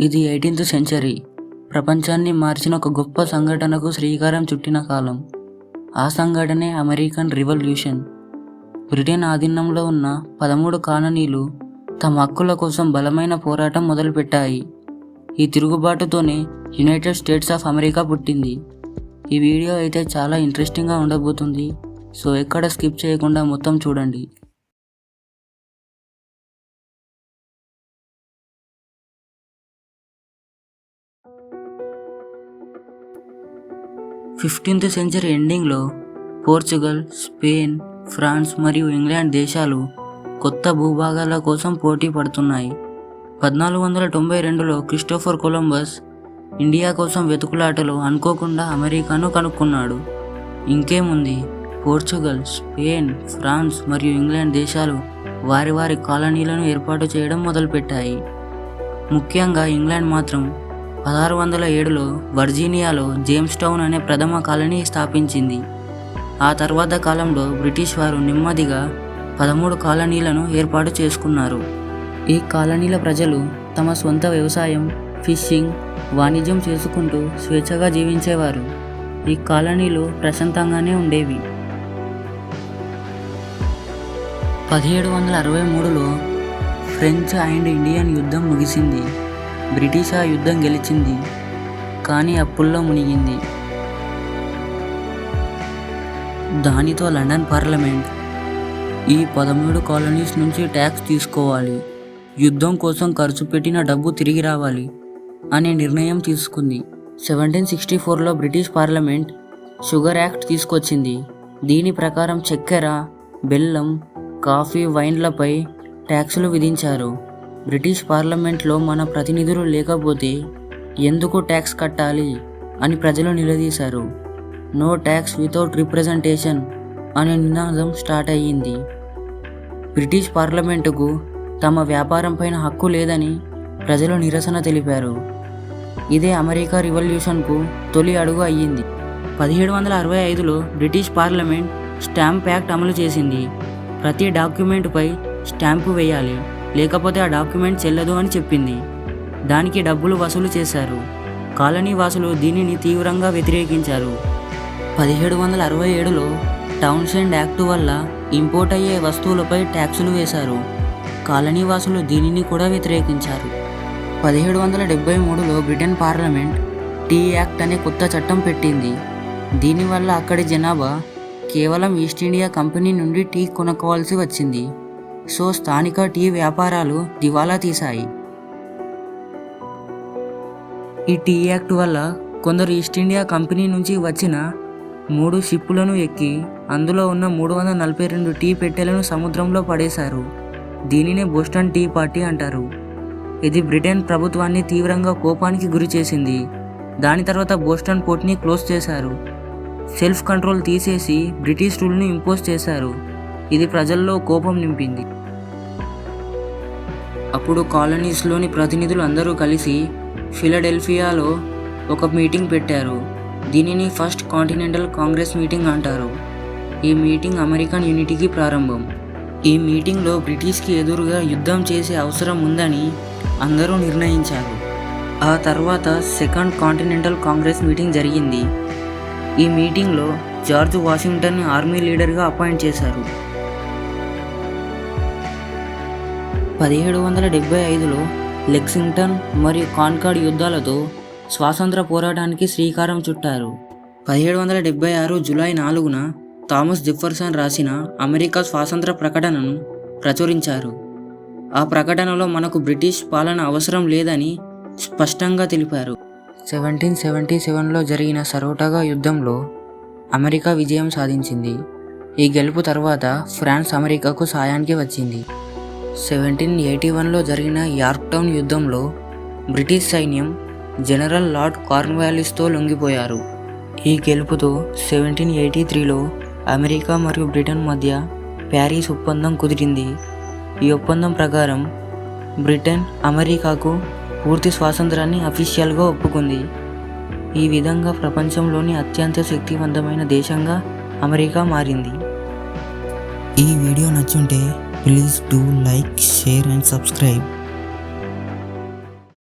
ఇది eighteenth century ప్రపంచాన్ని మార్చిన ఒక గొప్ప సంఘటనకు శ్రీకారం చుట్టిన కాలం. ఆ సంఘటనే అమెరికన్ రివల్యూషన్. బ్రిటన్ ఆధీనంలో ఉన్న పదమూడు కాలనీలు తమ హక్కుల కోసం బలమైన పోరాటం మొదలుపెట్టాయి. ఈ తిరుగుబాటుతోనే యునైటెడ్ స్టేట్స్ ఆఫ్ అమెరికా పుట్టింది. ఈ వీడియో అయితే చాలా ఇంట్రెస్టింగ్గా ఉండబోతుంది. సో ఎక్కడ స్కిప్ చేయకుండా మొత్తం చూడండి. ఫిఫ్టీన్త్ సెంచరీ ఎండింగ్లో పోర్చుగల్ స్పెయిన్ ఫ్రాన్స్ మరియు ఇంగ్లాండ్ దేశాలు కొత్త భూభాగాల కోసం పోటీ పడుతున్నాయి. పద్నాలుగు వందల తొంభై రెండులో క్రిస్టోఫర్ కొలంబస్ ఇండియా కోసం వెతుకులాటలో అనుకోకుండా అమెరికాను కనుక్కున్నాడు. ఇంకేముంది? పోర్చుగల్ స్పెయిన్ ఫ్రాన్స్ మరియు ఇంగ్లాండ్ దేశాలు వారి వారి కాలనీలను ఏర్పాటు చేయడం మొదలుపెట్టాయి. ముఖ్యంగా ఇంగ్లాండ్ మాత్రం పదహారు వందల ఏడులో వర్జీనియాలో జేమ్స్ టౌన్ అనే ప్రథమ కాలనీ స్థాపించింది. ఆ తర్వాత కాలంలో బ్రిటిష్ వారు నెమ్మదిగా పదమూడు కాలనీలను ఏర్పాటు చేసుకున్నారు. ఈ కాలనీల ప్రజలు తమ సొంత వ్యవసాయం ఫిషింగ్ వాణిజ్యం చేసుకుంటూ స్వేచ్ఛగా జీవించేవారు. ఈ కాలనీలు ప్రశాంతంగానే ఉండేవి. పదిహేడు వందల అరవై మూడులో ఫ్రెంచ్ అండ్ ఇండియన్ యుద్ధం ముగిసింది. బ్రిటిష్ ఆ యుద్ధం గెలిచింది కానీ అప్పుల్లో మునిగింది. దానితో లండన్ పార్లమెంట్. ఈ పదమూడు కాలనీస్ నుంచి ట్యాక్స్ తీసుకోవాలి. యుద్ధం కోసం ఖర్చు పెట్టిన డబ్బు తిరిగి రావాలి అనే నిర్ణయం తీసుకుంది. సెవెంటీన్ సిక్స్టీ ఫోర్లో బ్రిటిష్ పార్లమెంట్ షుగర్ యాక్ట్ తీసుకొచ్చింది. దీని ప్రకారం చక్కెర బెల్లం కాఫీ వైన్లపై ట్యాక్సులు విధించారు. బ్రిటిష్ పార్లమెంట్లో మన ప్రతినిధులు లేకపోతే ఎందుకు ట్యాక్స్ కట్టాలి అని ప్రజలు నిలదీశారు. నో ట్యాక్స్ వితౌట్ రిప్రజెంటేషన్ అనే నినాదం స్టార్ట్ అయ్యింది. బ్రిటిష్ పార్లమెంటుకు తమ వ్యాపారం పైన హక్కు లేదని ప్రజలు నిరసన తెలిపారు. ఇదే అమెరికా రివల్యూషన్కు తొలి అడుగు అయ్యింది. పదిహేడు వందల అరవై ఐదులో బ్రిటిష్ పార్లమెంట్ స్టాంప్ యాక్ట్ అమలు చేసింది. ప్రతి డాక్యుమెంట్పై స్టాంపు వేయాలి. లేకపోతే ఆ డాక్యుమెంట్ చెల్లదు అని చెప్పింది. దానికి డబ్బులు వసూలు చేశారు. కాలనీ వాసులు దీనిని తీవ్రంగా వ్యతిరేకించారు. పదిహేడు వందల అరవై ఏడులో టౌన్స్ అండ్ యాక్ట్ వల్ల ఇంపోర్ట్ అయ్యే వస్తువులపై ట్యాక్సులు వేశారు. కాలనీ వాసులు దీనిని కూడా వ్యతిరేకించారు. పదిహేడు వందల డెబ్బై మూడులో బ్రిటన్ పార్లమెంట్ టీ యాక్ట్ అనే కొత్త చట్టం పెట్టింది. దీనివల్ల అక్కడి జనాభా కేవలం ఈస్ట్ ఇండియా కంపెనీ నుండి టీ కొనుక్కోవాల్సి వచ్చింది. సో స్థానిక టీ వ్యాపారాలు దివాలా తీశాయి. ఈ టీ యాక్ట్ వల్ల కొందరు ఈస్ట్ ఇండియా కంపెనీ నుంచి వచ్చిన మూడు షిప్పులను ఎక్కి అందులో ఉన్న మూడు వందల నలభై రెండు టీ పెట్టెలను సముద్రంలో పడేశారు. దీనినే బోస్టన్ టీ పార్టీ అంటారు. ఇది బ్రిటన్ ప్రభుత్వాన్ని తీవ్రంగా కోపానికి గురి చేసింది దాని తర్వాత బోస్టన్ పోర్ట్ని క్లోజ్ చేశారు. సెల్ఫ్ కంట్రోల్ తీసేసి బ్రిటిష్ రూల్ని ఇంపోజ్ చేశారు. ఇది ప్రజల్లో కోపం నింపింది. అప్పుడు కాలనీస్లోని ప్రతినిధులు అందరూ కలిసి ఫిలడెల్ఫియాలో ఒక మీటింగ్ పెట్టారు. దీనిని ఫస్ట్ కాంటినెంటల్ కాంగ్రెస్ మీటింగ్ అంటారు. ఈ మీటింగ్ అమెరికన్ యూనిటీకి ప్రారంభం. ఈ మీటింగ్లో బ్రిటిష్కి ఎదురుగా యుద్ధం చేసే అవసరం ఉందని అందరూ నిర్ణయించారు. ఆ తర్వాత సెకండ్ కాంటినెంటల్ కాంగ్రెస్ మీటింగ్ జరిగింది. ఈ మీటింగ్లో జార్జ్ వాషింగ్టన్ ఆర్మీ లీడర్గా అపాయింట్ చేశారు. పదిహేడు వందల డెబ్బై ఐదులో లెక్సింగ్టన్ మరియు కాన్కార్డ్ యుద్ధాలతో స్వాతంత్ర పోరాటానికి శ్రీకారం చుట్టారు. పదిహేడు వందల డెబ్బై ఆరు జూలై నాలుగున థామస్ జిఫర్సన్ రాసిన అమెరికా స్వాతంత్ర ప్రకటనను ప్రచురించారు. ఆ ప్రకటనలో మనకు బ్రిటిష్ పాలన అవసరం లేదని స్పష్టంగా తెలిపారు. సెవెంటీన్ సెవెంటీ సెవెన్లో జరిగిన సరోటాగా యుద్ధంలో అమెరికా విజయం సాధించింది. ఈ గెలుపు తర్వాత ఫ్రాన్స్ అమెరికాకు సాయానికి వచ్చింది. సెవెంటీన్ ఎయిటీ వన్లో జరిగిన యార్క్టౌన్ యుద్ధంలో బ్రిటిష్ సైన్యం జనరల్ లార్డ్ కార్న్వాలిస్తో లొంగిపోయారు. ఈ గెలుపుతో సెవెంటీన్ ఎయిటీ త్రీలో అమెరికా మరియు బ్రిటన్ మధ్య ప్యారిస్ ఒప్పందం కుదిరింది. ఈ ఒప్పందం ప్రకారం బ్రిటన్ అమెరికాకు పూర్తి స్వాతంత్రాన్ని అఫీషియల్గా ఒప్పుకుంది. ఈ విధంగా ప్రపంచంలోని అత్యంత శక్తివంతమైన దేశంగా అమెరికా మారింది. ఈ వీడియో నచ్చుంటే Please do like, share and subscribe.